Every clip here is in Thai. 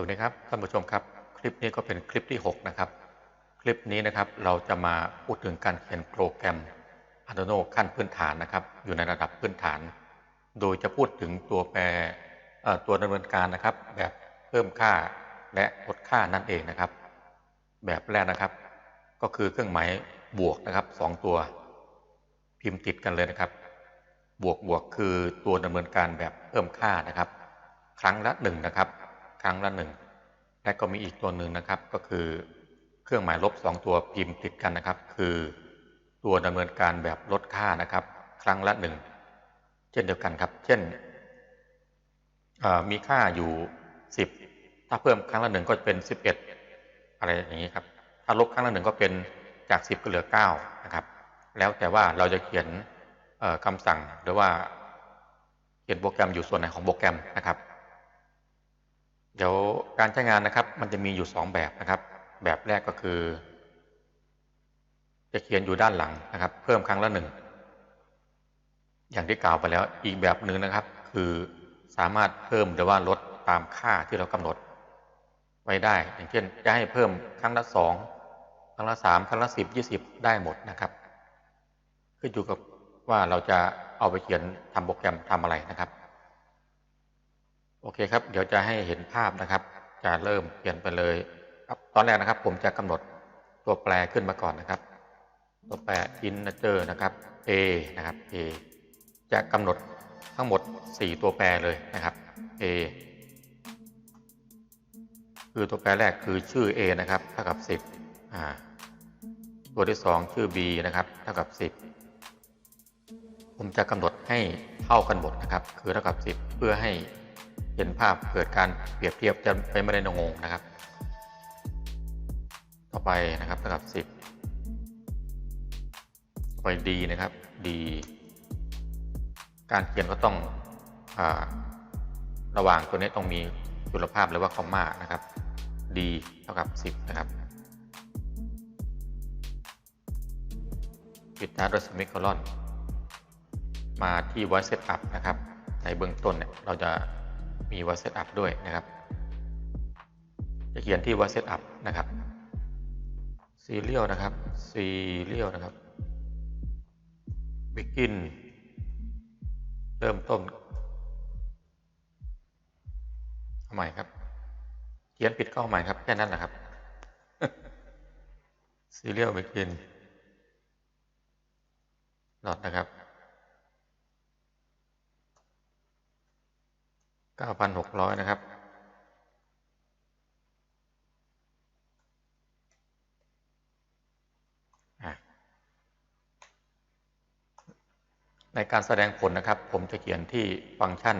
วัสดีครับท่านผู้ชมครับ คลิปนี้ก็เป็นคลิปที่ 6 นะครับ คลิปนี้นะครับเราจะมาพูดถึงการเขียนโปรแกรม Arduino ขั้นพื้นฐานนะครับ อยู่ในระดับพื้นฐาน โดยจะพูดถึงตัวแปรตัวดำเนินการนะครับ แบบเพิ่มค่าและลดค่านั่นเองนะครับ แบบแรกนะครับ ก็คือเครื่องหมายบวกนะครับสองตัว พิมพ์ติดกันเลยนะครับ บวกบวกคือตัวดำเนินการแบบเพิ่มค่านะครับ ครั้งละหนึ่งนะครับ ครั้งละหนึ่งและก็มีอีกตัวหนึ่งนะครับก็คือเครื่องหมายลบสองตัวพิมพ์ติดกันนะครับ คือตัวดำเนินการแบบลดค่านะครับ ครั้งละหนึ่งเช่นเดียวกันครับ เช่นมีค่าอยู่สิบถ้าเพิ่มครั้งละหนึ่งก็จะเป็นสิบเอ็ดอะไรอย่างนี้ครับ ถ้าลบครั้งละหนึ่งก็เป็นจากสิบก็เหลือเก้านะครับ แล้วแต่ว่าเราจะเขียนเอ่อคำสั่งหรือว่าเขียนโปรแกรมอยู่ส่วนไหนของโปรแกรมนะครับ เดี๋ยวการใช้งานนะครับ มันจะมีอยู่2แบบนะครับ แบบแรกก็คือ จะเขียนอยู่ด้านหลังนะครับ เพิ่มครั้งละหนึ่งอย่างที่กล่าวไปแล้วอีกแบบหนึ่งนะครับ คือสามารถเพิ่มหรือว่าลดตามค่าที่เรากำหนด ไว้ได้ อย่างเช่นจะให้เพิ่มครั้งละสองครั้งละสามครั้งละสิบยี่สิบได้หมดนะครับขึ้นอยู่กับว่าเราจะเอาไปเขียนทำโปรแกรมทำอะไรนะครับ โอเคครับ เดี๋ยวจะให้เห็นภาพนะครับ จะเริ่มเปลี่ยนไปเลยครับตอนแรกนะครับ ผมจะกำหนดตัวแปรขึ้นมาก่อนนะครับ ตัวแปร integer นะครับ a นะครับ a จะกำหนดทั้งหมด 4 ตัวแปรเลยนะครับ a คือตัวแปรแรกคือชื่อ a นะครับเท่ากับ 10อ่าตัวที่ 2 ชื่อ b นะครับเท่ากับ 10 ผมจะกำหนดให้เท่ากันหมดนะครับ คือเท่ากับ 10 เพื่อให้ เห็นภาพเกิดการเปรียบเทียบจะไปไม่ได้งงนะครับ ต่อไปนะครับเท่ากับ 10 ต่อไป d นะครับ d การเขียนก็ต้องอระหว่างตัวนี้ต้องมีจุลภาพหรือว่าคอมมานะครับ d เท่ากับ 10 นะครับปิดท้ายด้วยสมิคลอน มาที่ voice setup นะครับ ในเบื้องต้นเนี่ยเราจะ มี voice setup ด้วยนะครับ จะเขียนที่ voice setup นะครับ serial นะครับ serial นะครับ begin เริ่มต้นเอาใหม่ครับ เขียนผิดก็เอาใหม่ครับ แค่นั้นแหละครับ serial begin ดอทนะครับ 9,600นะครับ ในการแสดงผลนะครับ ผมจะเขียนที่ฟังก์ชัน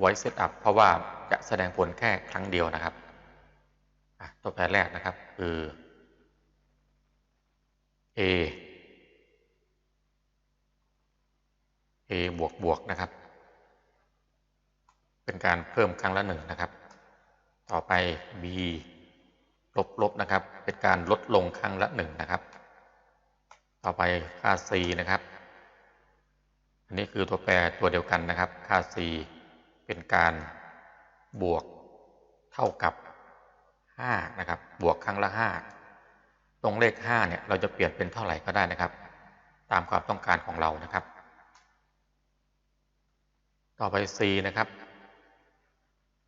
voice setup เพราะว่าจะแสดงผลแค่ครั้งเดียวนะครับตัวแปรแรกนะครับ คือ a a บวกบวกนะครับ เป็นการเพิ่มครั้งละหนึ่งนะครับ ต่อไป b ลบลบนะครับ เป็นการลดลงครั้งละหนึ่งนะครับ ต่อไปค่า c นะครับ อันนี้คือตัวแปรตัวเดียวกันนะครับ ค่า c เป็นการบวกเท่ากับ5นะครับ บวกครั้งละ 5 ตรงเลข5เนี่ยเราจะเปลี่ยนเป็นเท่าไหร่ก็ได้นะครับ ตามความต้องการของเรานะครับ ต่อไป c นะครับ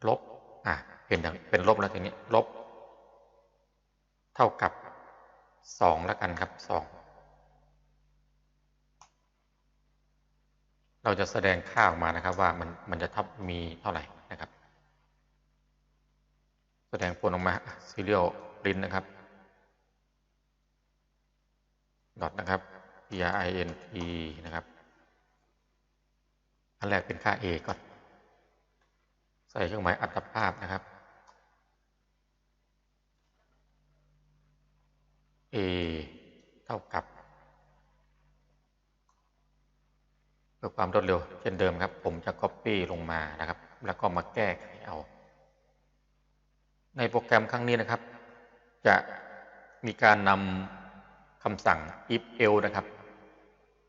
ลบ อะ เป็นอย่างเป็นลบแล้วทีนี้ ลบ เท่ากับ2แล้วกันครับ2เราจะแสดงค่าออกมานะครับว่ามันมันจะทับมีเท่าไหร่นะครับ แสดงผลออกมา serial print นะครับดอทนะครับ print นะครับ อันแรกเป็นค่า a ก่อน ใส่เครื่องหมายอัตภาพนะครับ a เท่ากับเพื่อความรวดเร็วเช่นเดิมครับ ผมจะ Copy ลงมานะครับ แล้วก็มาแก้ไขเอา ในโปรแกรมครั้งนี้นะครับ จะมีการนำคำสั่ง if else นะครับ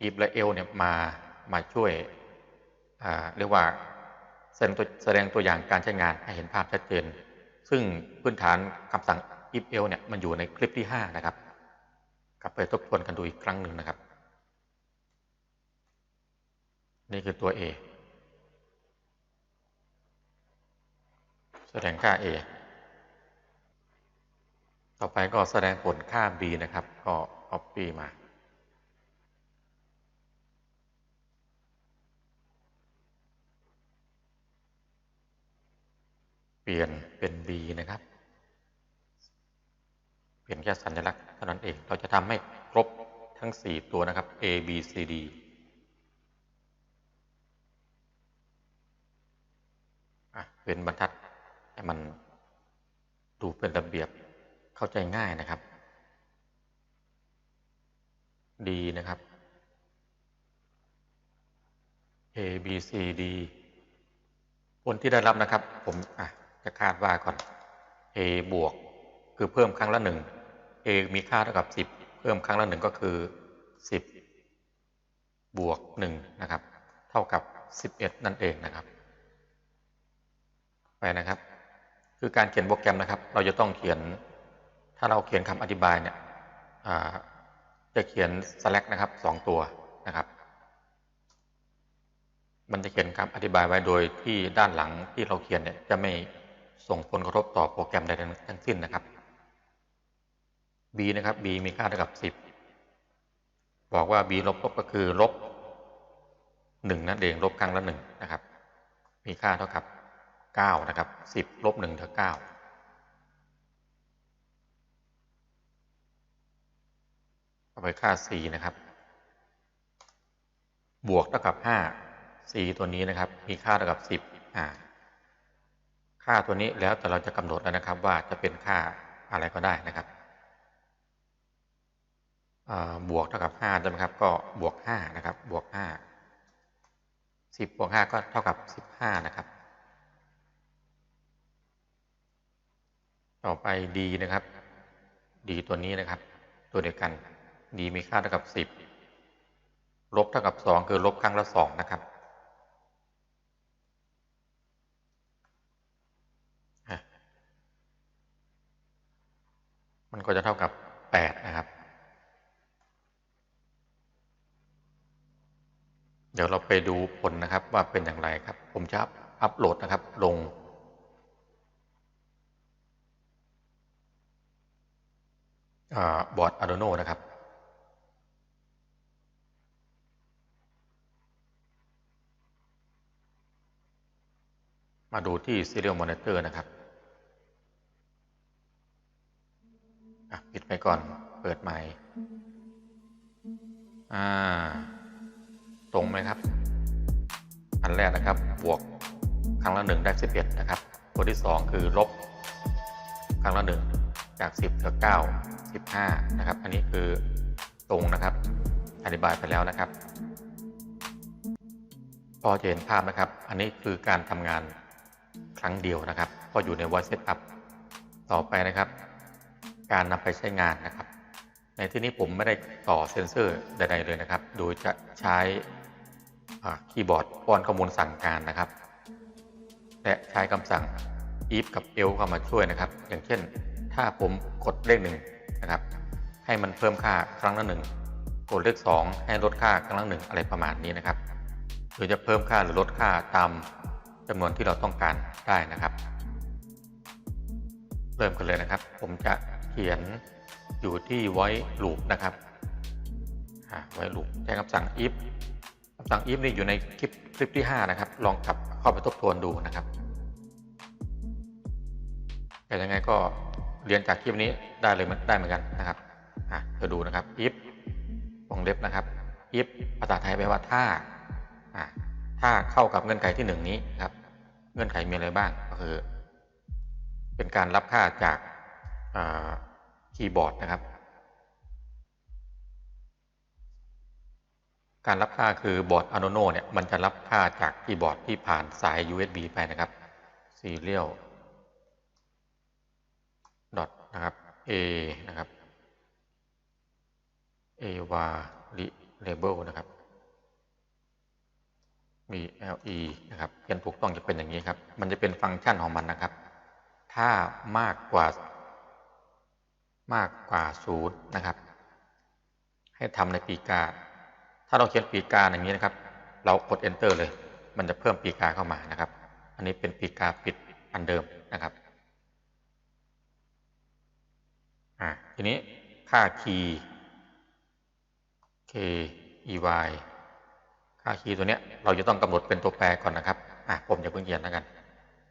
if และ else เนี่ยมามาช่วยเรียกว่า แสดงตัวแสดงตัวอย่างการใช้งานให้เห็นภาพชัดเจน ซึ่งพื้นฐานคำสั่ง if else เนี่ยมันอยู่ในคลิปที่ 5 นะครับ กลับไปทบทวนกันดูอีกครั้งหนึ่งนะครับ นี่คือตัว A แสดงค่า A ต่อไปก็แสดงผลค่า b นะครับ ก็ copy มา เปลี่ยนเป็น b นะครับ เปลี่ยนแค่สัญลักษณ์เท่านั้นเอง เราจะทำให้ครบทั้ง 4 ตัวนะครับ a b c d เป็นบรรทัดให้มันดูเป็นระเบียบเข้าใจง่ายนะครับ D นะครับ A B C D ผลที่ได้รับนะครับ ผมอะ จะคาดว่าก่อน A บวกคือเพิ่มครั้งละหนึ่ง A มีค่าเท่ากับ10เพิ่มครั้งละหนึ่งก็คือ10บวก1นะครับ เท่ากับ11นั่นเองนะครับ ไปนะครับ คือการเขียนโปรแกรมนะครับ เราจะต้องเขียน ถ้าเราเขียนคำอธิบายเนี่ยจะเขียน slash นะครับสองตัวนะครับ มันจะเขียนคำอธิบายไว้โดยที่ด้านหลังที่เราเขียนเนี่ยจะไม่ ส่งผลกระทบต่อโปรแกรมใดทั้งสิ้นนะครับ b นะครับ b มีค่าเท่ากับ 10 บอกว่า b ลบลบก็คือลบ1นั่นเองลบครั้งละ1นะครับ มีค่าเท่ากับ 9 นะครับ 10ลบ1เท่า9เอาไปค่า c นะครับ บวกเท่ากับ5 c ตัวนี้นะครับ มีค่าเท่ากับ 10อ่า ค่าตัวนี้แล้วแต่เราจะกำหนดแล้วนะครับ ว่าจะเป็นค่าอะไรก็ได้นะครับบวกเท่ากับ5ใช่ไหมครับ ก็บวก5นะครับ บวก5 10บวก5ก็เท่ากับ 15 นะครับ ต่อไป d นะครับ d ตัวนี้นะครับ ตัวเดียวกัน d มีค่าเท่ากับ 10 ลบเท่ากับ 2 คือลบครั้งละ 2 นะครับ มันก็จะเท่ากับ 8 นะครับ เดี๋ยวเราไปดูผลนะครับว่าเป็นอย่างไรครับ ผมจะอัปโหลดนะครับ ลง บอร์ด Arduino นะครับมาดูที่ Serial Monitor นะครับ ปิดไปก่อน เปิดใหม่ อ่า ตรงไหมครับ อันแรกนะครับ บวกครั้งละหนึ่งได้สิบเอ็ดนะครับ ตัวที่สองคือลบ ครั้งละหนึ่งจากสิบเหลือเก้าสิบห้านะครับ อันนี้คือตรงนะครับ อธิบายไปแล้วนะครับ พอจะเห็นภาพนะครับ อันนี้คือการทำงานครั้งเดียวนะครับพออยู่ใน voice setup ต่อไปนะครับ การนำไปใช้งานนะครับ ในที่นี้ผมไม่ได้ต่อเซ็นเซอร์ใดๆเลยนะครับ โดยจะใช้คีย์บอร์ดป้อนข้อมูลสั่งการนะครับ และใช้คำสั่ง if กับ else เข้ามาช่วยนะครับ อย่างเช่น ถ้าผมกดเลขหนึ่งนะครับ ให้มันเพิ่มค่าครั้งละหนึ่งกดเลขสองให้ลดค่าครั้งละหนึ่งอะไรประมาณนี้นะครับหรือจะเพิ่มค่าหรือลดค่าตามจำนวนที่เราต้องการได้นะครับ เริ่มกันเลยนะครับ ผมจะ เขียนอยู่ที่ไว้ลูปนะครับไว้ลูปใช้คำสั่ง if คำสั่ง if นี่อยู่ในคลิปคลิปที่ 5 นะครับ ลองกลับเข้าไปทบทวนดูนะครับแต่ยังไงก็เรียนจากคลิปนี้ได้เลยได้เหมือนกันนะครับอะจะดูนะครับ if วงเล็บนะครับ if ภาษาไทยแปลว่าถ้าอะถ้าเข้ากับเงื่อนไขที่ 1 นี้ครับ เงื่อนไขมีอะไรบ้างก็คือ เป็นการรับค่าจาก คีย์บอร์ดนะครับ การรับค่าคือบอร์ด Arduino เนี่ยมันจะรับค่าจากคีย์บอร์ดที่ผ่านสาย USB ไปนะครับ serial dot นะครับ a นะครับ a var label นะครับมี le นะครับเขียนถูกต้องจะเป็นอย่างนี้ครับ มันจะเป็นฟังก์ชันของมันนะครับ ถ้ามากกว่า มากกว่าศูนย์นะครับ ให้ทำในปีกา ถ้าเราเขียนปีกาอย่างนี้นะครับ เรากด enter เลย มันจะเพิ่มปีกาเข้ามานะครับ อันนี้เป็นปีกาปิดอันเดิมนะครับอ่าทีนี้ค่าคีย์ k e y ค่าคีย์ตัวเนี้ยเราจะต้องกำหนดเป็นตัวแปรก่อนนะครับอะผมจะเพิ่งเขียนแล้วกัน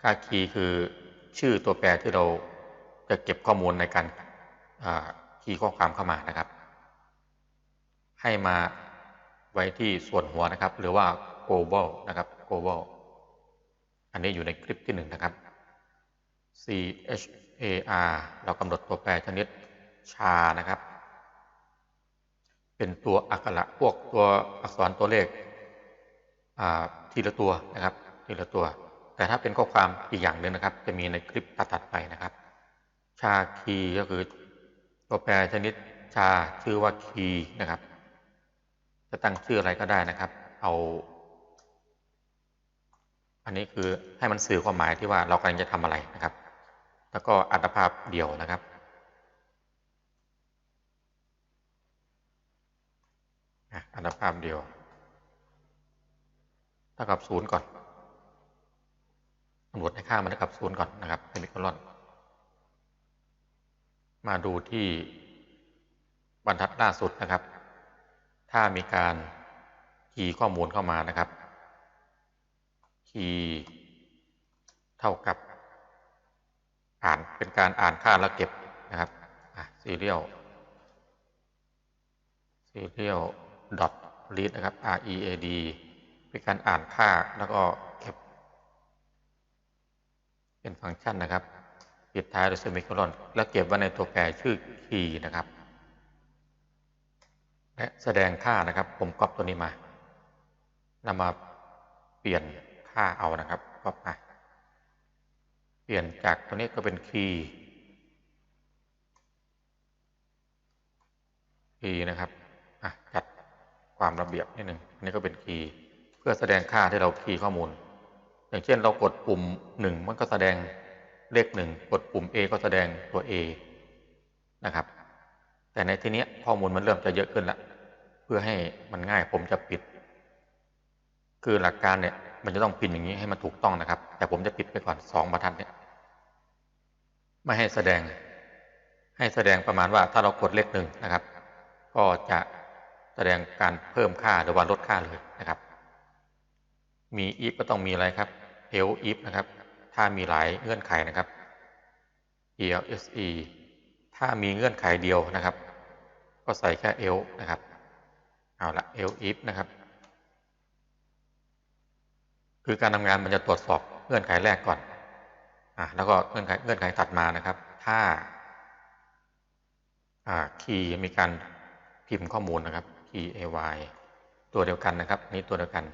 ค่าคีย์คือชื่อตัวแปรที่เราจะเก็บข้อมูลในการ คีย์ข้อความเข้ามานะครับ ให้มาไว้ที่ส่วนหัวนะครับ หรือว่า global นะครับ global อันนี้อยู่ในคลิปที่หนึ่งนะครับ c h a r เรากำหนดตัวแปรชนิดชานะครับ เป็นตัวอักขระพวกตัวอักษรตัวเลขทีละตัวนะครับ ทีละตัว แต่ถ้าเป็นข้อความอีกอย่างหนึ่งนะครับ จะมีในคลิปตัดไปนะครับ ชาคีก็คือ ตัวแปรชนิดชาชื่อว่าคีนะครับ จะตั้งชื่ออะไรก็ได้นะครับ เอา อันนี้คือให้มันสื่อความหมายที่ว่าเรากำลังจะทำอะไรนะครับ แล้วก็อัตภาพเดียวนะครับอัตภาพเดียวเท่ากับศูนย์ก่อนกำหนดให้ค่ามันเท่ากับศูนย์ก่อนนะครับเซมิโคลอน มาดูที่บรรทัดล่าสุดนะครับ ถ้ามีการคีย์ข้อมูลเข้ามานะครับคีย์เท่ากับอ่านเป็นการอ่านค่าแล้วเก็บนะครับซีเรียลซีเรียล dot read นะครับ r e a d เป็นการอ่านค่าแล้วก็เก็บ เป็นฟังก์ชันนะครับ ปิดท้ายด้วยเซมิโคลอนแล้วเก็บไว้ในตัวแปรชื่อ key นะครับ และแสดงค่านะครับ ผมก๊อปตัวนี้มานำมาเปลี่ยนค่าเอานะครับก๊อปมาเปลี่ยนจากตัวนี้ก็เป็น key key นะครับจัดความระเบียบนิดหนึ่งอันนี้ก็เป็นคีย์เพื่อแสดงค่าที่เราคีย์ข้อมูล อย่างเช่นเรากดปุ่มหนึ่งมันก็แสดง เลขหนึ่งกดปุ่ม A ก็แสดงตัว A นะครับ แต่ในที่นี้ข้อมูลมันเริ่มจะเยอะขึ้นละ เพื่อให้มันง่ายผมจะปิด คือหลักการเนี่ยมันจะต้องพิมพ์อย่างนี้ให้มันถูกต้องนะครับ แต่ผมจะปิดไปก่อนสองบรรทัดเนี่ยไม่ให้แสดง ให้แสดงประมาณว่าถ้าเรากดเลขหนึ่งนะครับ ก็จะแสดงการเพิ่มค่าหรือว่าลดค่าเลยนะครับ มี if ก็ต้องมีอะไรครับ else if นะครับ ถ้ามีหลายเงื่อนไขนะครับ else ถ้ามีเงื่อนไขเดียวนะครับ ก็ใส่แค่ L นะครับ เอาละ L if นะครับ คือการทำงานมันจะตรวจสอบเงื่อนไขแรกก่อนอะแล้วก็เงื่อนไขเงื่อนไขถัดมานะครับ ถ้าอ่าคีย์มีการพิมพ์ข้อมูลนะครับ p a y ตัวเดียวกันนะครับ นี้ตัวเดียวกัน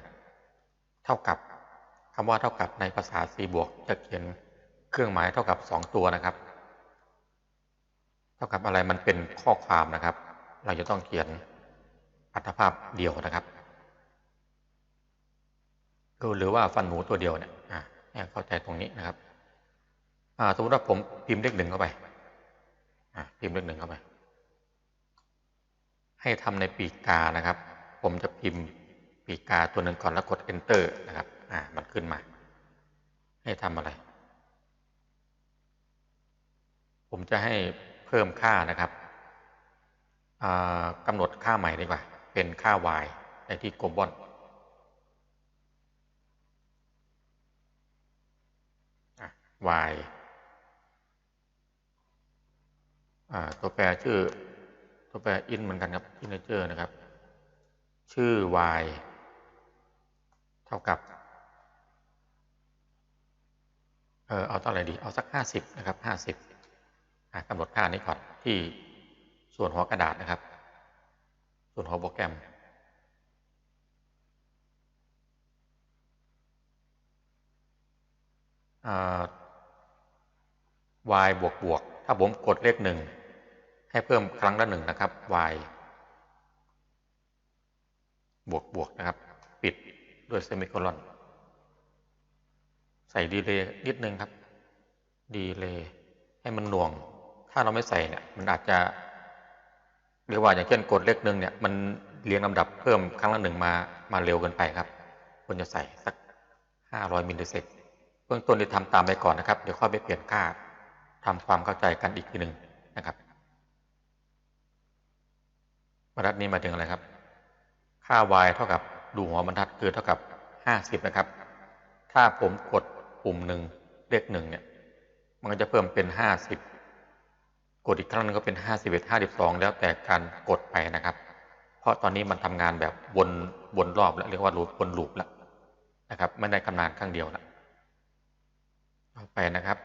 เท่ากับ คำว่าเท่ากับในภาษา C บวกจะเขียนเครื่องหมายเท่ากับสองตัวนะครับ เท่ากับอะไรมันเป็นข้อความนะครับ เราจะต้องเขียนอัตภาพเดียวนะครับหรือว่าฟันหมูตัวเดียวเนี่ยอ่าเข้าใจตรงนี้นะครับสมมติว่าผมพิมพ์เลขหนึ่งเข้าไปพิมพ์เลขหนึ่งเข้าไป ให้ทำในปีกานะครับ ผมจะพิมพ์ปีกกาตัวหนึ่งก่อนแล้วกด enter นะครับ อ่ามันขึ้นมา ให้ทำอะไร ผมจะให้เพิ่มค่านะครับกำหนดค่าใหม่ดีกว่า เป็นค่า y ในที่กลบอน y ตัวแปรชื่อ ตัวแปร in เหมือนกันครับ integer นะครับ ชื่อ y เท่ากับ เออเอาเท่าไหร่ดี เอาสักห้าสิบนะครับห้าสิบกำหนดค่านี้ก่อนที่ส่วนหัวกระดาษนะครับ ส่วนหัวโปรแกรม y บวกบวก ถ้าผมกดเลขหนึ่งให้เพิ่มครั้งละหนึ่งนะครับ y บวกบวกนะครับ ปิดด้วยเซมิโคลอน ใส่ดีเลย์นิดนึงครับ ดีเลยให้มันหน่วง ถ้าเราไม่ใส่เนี่ย มันอาจจะเรียกว่าอย่างเช่นกดเลขหนึ่งเนี่ย มันเรียงลำดับเพิ่มครั้งละหนึ่งมามาเร็วเกินไปครับควรจะใส่สักห้าร้อยมิลลิเซกเบื้องต้นที่ทำตามไปก่อนนะครับ เดี๋ยวค่อยไปเปลี่ยนค่าทำความเข้าใจกันอีกทีหนึ่งนะครับบรรทัดนี้มาถึงอะไรครับ ค่า y เท่ากับดูหัวบรรทัดคือเท่ากับห้าสิบนะครับ ถ้าผมกด ปุ่มหนึ่งเลขหนึ่งเนี่ย มันก็จะเพิ่มเป็นห้าสิบกดอีกครั้งนึงก็เป็นห้าสิบเอ็ดห้าสิบสองแล้วแต่การกดไปนะครับ เพราะตอนนี้มันทำงานแบบวนวนรอบแล้วเรียกว่าวนลูปแล้วนะครับ ไม่ได้กำนานครั้งเดียวแล้วต่อไปนะครับ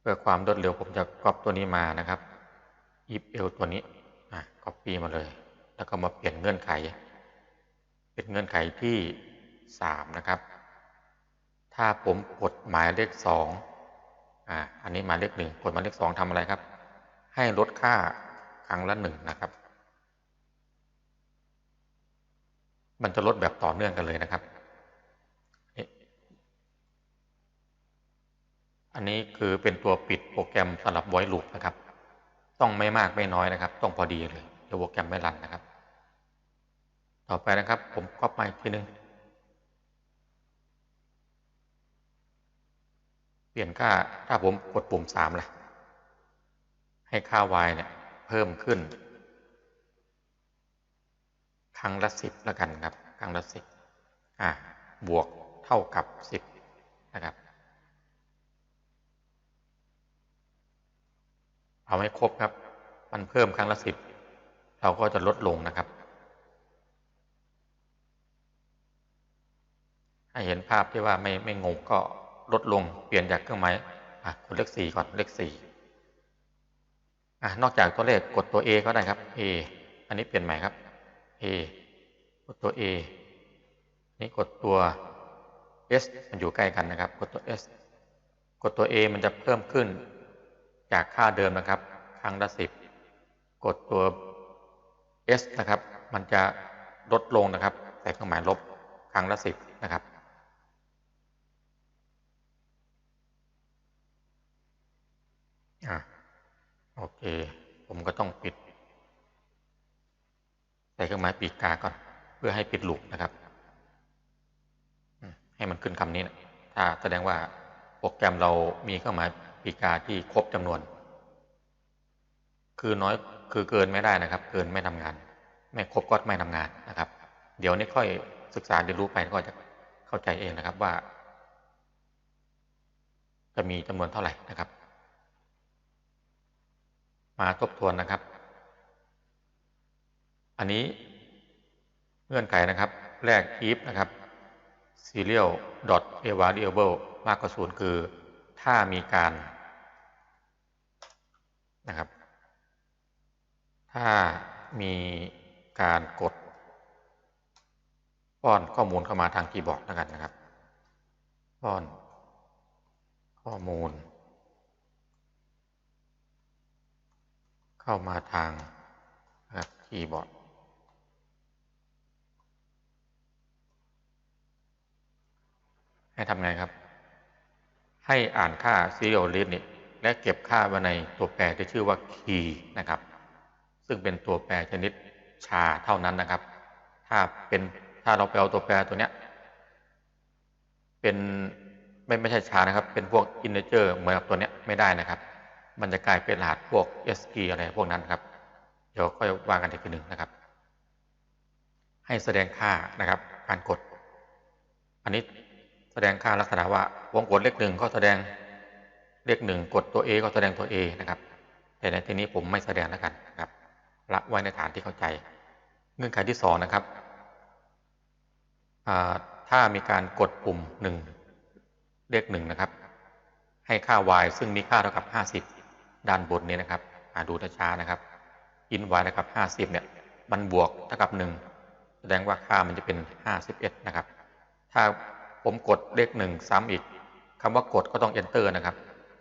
เพื่อความรวดเร็วผมจะก๊อปตัวนี้มานะครับยิบเอลตัวนี้อะก๊อปปี้มาเลย แล้วก็มาเปลี่ยนเงื่อนไข เป็นเงื่อนไขที่สามนะครับ ถ้าผมกดหมายเลขสองอ่าอันนี้หมายเลขหนึ่งกดหมายเลขสองทำอะไรครับ ให้ลดค่าครั้งละหนึ่งนะครับ มันจะลดแบบต่อเนื่องกันเลยนะครับ อันนี้คือเป็นตัวปิดโปรแกรมสำหรับไว้ลูปนะครับ ต้องไม่มากไม่น้อยนะครับ ต้องพอดีเลยเดี๋ยวโปรแกรมไม่รันนะครับ ต่อไปนะครับ ผมก๊อปมาอีกทีนึง ปลี่ยนค่าถ้าผมกดปุ่มสามเล่ะให้ค่า y เนี่ย เพิ่มขึ้น ครั้งละสิบแล้วกันครับ ครั้งละสิบอ่าบวกเท่ากับสิบนะครับ เอาให้ครบครับ มันเพิ่มครั้งละสิบเราก็จะลดลงนะครับ ให้เห็นภาพที่ว่าไม่ไม่งงก็ ลดลงเปลี่ยนจากเครื่องหมายอะกดเลขสี่ก่อนเลขสี่อะนอกจากตัวเลขกดตัว A ก็ได้ครับ A อันนี้เปลี่ยนใหม่ครับ A กดตัว A นี่กดตัว S มันอยู่ใกล้กันนะครับ กดตัว S กดตัว A มันจะเพิ่มขึ้นจากค่าเดิมนะครับ ครั้งละสิบกดตัว S นะครับ มันจะลดลงนะครับใส่เครื่องหมายลบครั้งละสิบนะครับ อะ โอเค ผมก็ต้องปิดใส่เครื่องหมายปีกกาก่อน เพื่อให้ปิดลูกนะครับ ให้มันขึ้นคำนี้นะถ้าแสดงว่าโปรแกรมเรามีเครื่องหมายปีกาที่ครบจำนวน คือน้อยคือเกินไม่ได้นะครับ เกินไม่ทำงาน ไม่ครบก็ไม่ทำงานนะครับ เดี๋ยวนี้ค่อยศึกษาเรียนรู้ไปก็จะเข้าใจเองนะครับว่า จะมีจำนวนเท่าไหร่นะครับ มาทบทวนนะครับ อันนี้เงื่อนไขนะครับ แรก if นะครับ serial dot a variable มากกว่าศูนย์คือ ถ้ามีการนะครับ ถ้ามีการกดป้อนข้อมูลเข้ามาทางคีย์บอร์ดแล้วกันนะครับ ป้อนข้อมูล เข้ามาทางคีย์บอร์ด ให้ทำไงครับ ให้อ่านค่า serial list นี่และเก็บค่าไว้ในตัวแปรที่ชื่อว่า key นะครับ ซึ่งเป็นตัวแปรชนิดชาเท่านั้นนะครับ ถ้าเป็นถ้าเราไปเอาตัวแปรตัวเนี้ยเป็นไม่ไม่ใช่ชานะครับ เป็นพวก integer เหมือนกับตัวเนี้ยไม่ได้นะครับ มันจะกลายเป็นรหัสพวก ASCII อะไรพวกนั้นครับ เดี๋ยวค่อยว่ากันอีกทีหนึ่งนะครับ ให้แสดงค่านะครับ การกด อันนี้แสดงค่าลักษณะว่าวงกดเลขหนึ่งก็แสดงเลขหนึ่งกดตัว A ก็แสดงตัว A นะครับ แต่ในที่นี้ผมไม่แสดงแล้วกันนะครับละไว้ในฐานที่เข้าใจ เงื่อนไขที่สองนะครับถ้ามีการกดปุ่มหนึ่งเลขหนึ่งนะครับ ให้ค่า y ซึ่งมีค่าเท่ากับห้าสิบ ด้านบนนี้นะครับดูช้าๆนะครับ อิน y นะครับห้าสิบเนี่ย มันบวกเท่ากับหนึ่งแสดงว่าค่ามันจะเป็นห้าสิบเอ็ดนะครับ ถ้าผมกดเลขหนึ่งซ้ำอีกคำว่ากดก็ต้อง enter นะครับ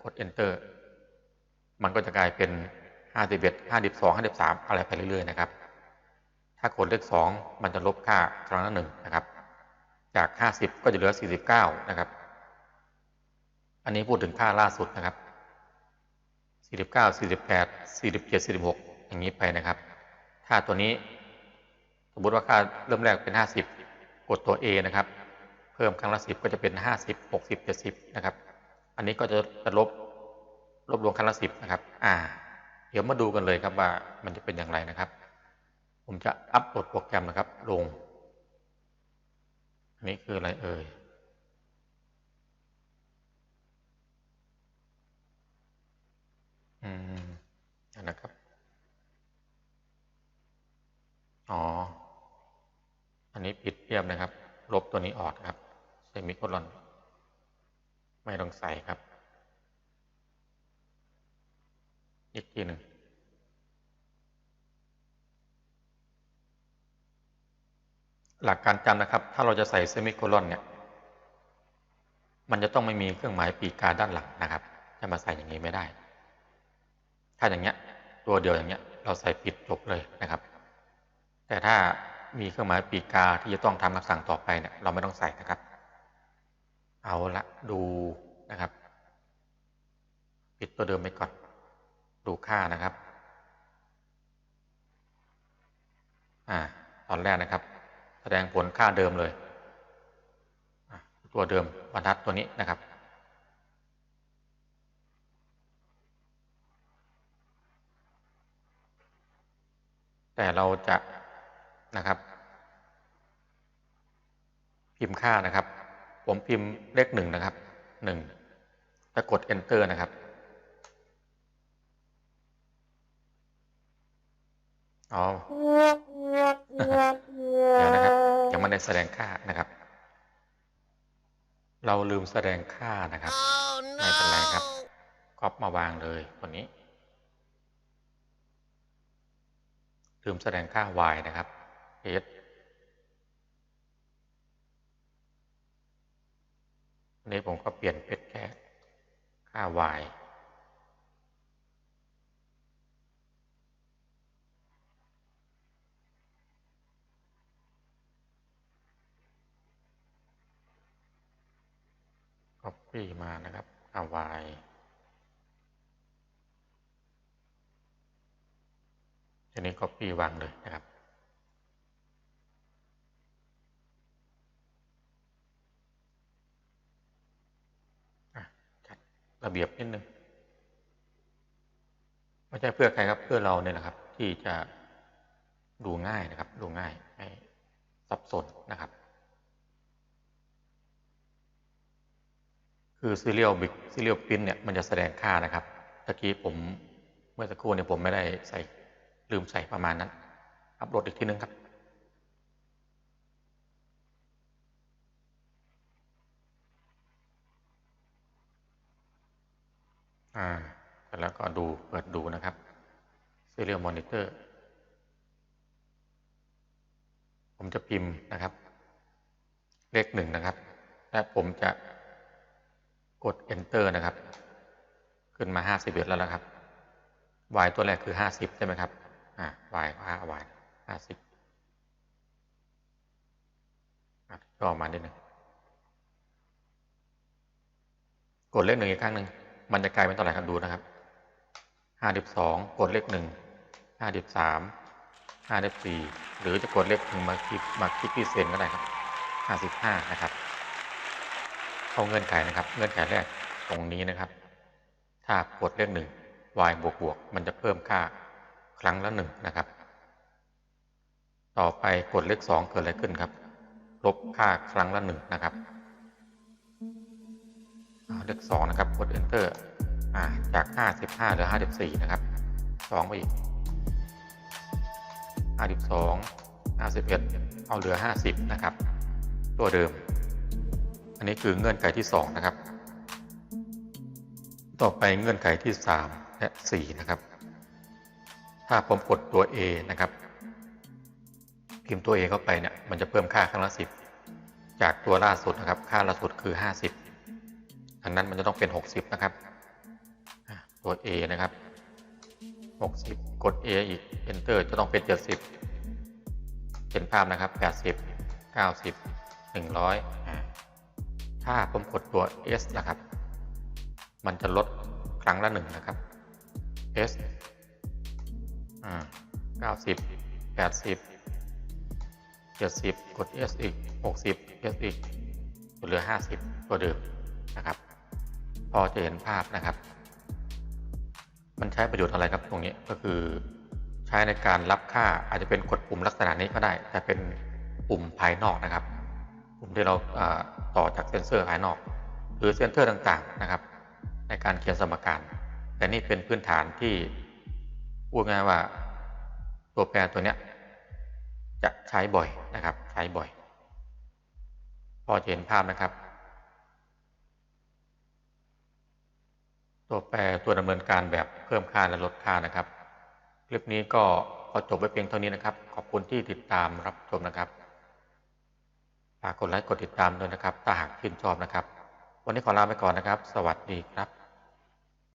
กด enter มันก็จะกลายเป็นห้าสิบเอ็ดห้าสิบสองห้าสิบสามอะไรไปเรื่อยๆนะครับ ถ้ากดเลขสองมันจะลบค่าครั้งละหนึ่งนะครับ จากห้าสิบก็จะเหลือสี่สิบเก้านะครับ อันนี้พูดถึงค่าล่าสุดนะครับ 49 48 47 46 อย่างนี้ไปนะครับถ้าตัวนี้ สมมติว่าค่าเริ่มแรกเป็น 50 กดตัว A นะครับ เพิ่มครั้งละ 10 ก็จะเป็น 50 60 70 นะครับ อันนี้ก็จะจะลบลบรวมครั้งละ 10 นะครับ อ่า เดี๋ยวมาดูกันเลยครับว่ามันจะเป็นอย่างไรนะครับ ผมจะอัปโหลดโปรแกรมนะครับ ลง อันนี้คืออะไรเอ่ย อืมอันนะครับ อ๋อ อันนี้ปิดเรียบนะครับ ลบตัวนี้ออกครับเซมิโคลอน ไม่ต้องใส่ครับ อีกทีหนึ่งหลักการจำนะครับ ถ้าเราจะใส่เซมิโคลอนเนี่ย มันจะต้องไม่มีเครื่องหมายปีกาด้านหลังนะครับ จะมาใส่อย่างนี้ไม่ได้ ถ้าอย่างเงี้ยตัวเดียวอย่างเงี้ยเราใส่ปิดจบเลยนะครับ แต่ถ้ามีเครื่องหมายปีกาที่จะต้องทำคำสั่งต่อไปเนี่ยเราไม่ต้องใส่นะครับ เอาละดูนะครับ ปิดตัวเดิมไปก่อน ดูค่านะครับ อ่า ตอนแรกนะครับ แสดงผลค่าเดิมเลย ตัวเดิมบรรทัดตัวนี้นะครับ แต่เราจะนะครับ พิมพ์ค่านะครับ ผมพิมพ์เลขหนึ่งนะครับหนึ่งแล้วกด enter นะครับอ๋อเดี๋ยวนะครับยังไม่ได้แสดงค่านะครับ เราลืมแสดงค่านะครับไม่เป็นไรครับก๊อปมาวางเลยตัวนี้ ลืมแสดงค่า y นะครับ s อันนี้ผมก็เปลี่ยนเป็นแค่ค่า y ก็ปี้มานะครับค่า y ทีนี้ก็ปีวางเลยนะครับ จัดระเบียบนิดนึงไม่ใช่เพื่อใครครับ เพื่อเราเนี่ยนะครับ ที่จะดูง่ายนะครับ ดูง่ายไม่สับสนนะครับ คือ serial bit serial print เนี่ยมันจะแสดงค่านะครับตะกี้ผมเมื่อสักครู่เนี่ยผมไม่ได้ใส่ ลืมใส่ประมาณนั้น อัปโหลดอีกทีนึงครับ อ่าแล้วก็ดูเปิดดูนะครับ serial monitor ผมจะพิมพ์นะครับ เลขหนึ่งนะครับ และผมจะกด enter นะครับ ขึ้นมา 51 แล้วนะครับ y ตัวแรกคือ 50 ใช่ไหมครับ อ่า y ค่า y 50อะก็ออมานิดหนึ่งกดเลขหนึ่งอีกครั้งหนึ่งมันจะกลายเป็นเท่าไหร่ครับดูนะครับ52กดเลขหนึ่ง53 54หรือจะกดเลขหนึ่งมาคิดมาคิดที่เซนก็ได้ครับ55นะครับเข้าเงื่อนไขนะครับ เงื่อนไขแรกตรงนี้นะครับ ถ้ากดเลขหนึ่ง y บวกบวกมันจะเพิ่มค่า ครั้งละหนึ่งนะครับ ต่อไปกดเลขสองเกิดอะไรขึ้นครับ ลบค่าครั้งละหนึ่งนะครับอ่าเลขสองนะครับ กด enter าจากห้าสิบห้าเหลือห้าสิบสี่นะครับสองไปอีกห้าสิบสองห้าสิบเอ็ดเอาเหลือห้าสิบนะครับ ตัวเดิม อันนี้คือเงื่อนไขที่2นะครับ ต่อไปเงื่อนไขที่3และ4นะครับ ถ้าผมกดตัว A นะครับ พิมพ์ตัว A เข้าไปเนี่ยมันจะเพิ่มค่าครั้งละ10จากตัวล่าสุดนะครับ ค่าล่าสุดคือ 50ดังนั้นมันจะต้องเป็น 60 นะครับ ตัว A นะครับ 60 กด A อีก Enter จะต้องเป็น 70 เป็นภาพนะครับ 80 90 100อ่าถ้าผมกดตัว S นะครับ มันจะลดครั้งละหนึ่งนะครับ S อ่าเก้าสิบแปดสิบเจ็ดสิบกด S อีกหกสิบ S อีกเหลือห้าสิบตัวเดิมนะครับ พอจะเห็นภาพนะครับ มันใช้ประโยชน์อะไรครับตรงนี้ก็คือใช้ในการรับค่าอาจจะเป็นกดปุ่มลักษณะนี้ก็ได้ แต่เป็นปุ่มภายนอกนะครับ ปุ่มที่เราอ่าต่อจากเซนเซอร์ภายนอก หรือเซนเซอร์ต่างๆนะครับ ในการเขียนสมการ แต่นี่เป็นพื้นฐานที่ พูดง่ายว่าตัวแปรตัวเนี้ยจะใช้บ่อยนะครับ ใช้บ่อย พอจะเห็นภาพนะครับ ตัวแปรตัวดำเนินการแบบเพิ่มค่าและลดค่านะครับ คลิปนี้ก็ขอจบไว้เพียงเท่านี้นะครับ ขอบคุณที่ติดตามรับชมนะครับฝากกดไลค์กดติดตามด้วยนะครับ ถ้าหากชื่นชอบนะครับ วันนี้ขอลาไปก่อนนะครับ สวัสดีครับ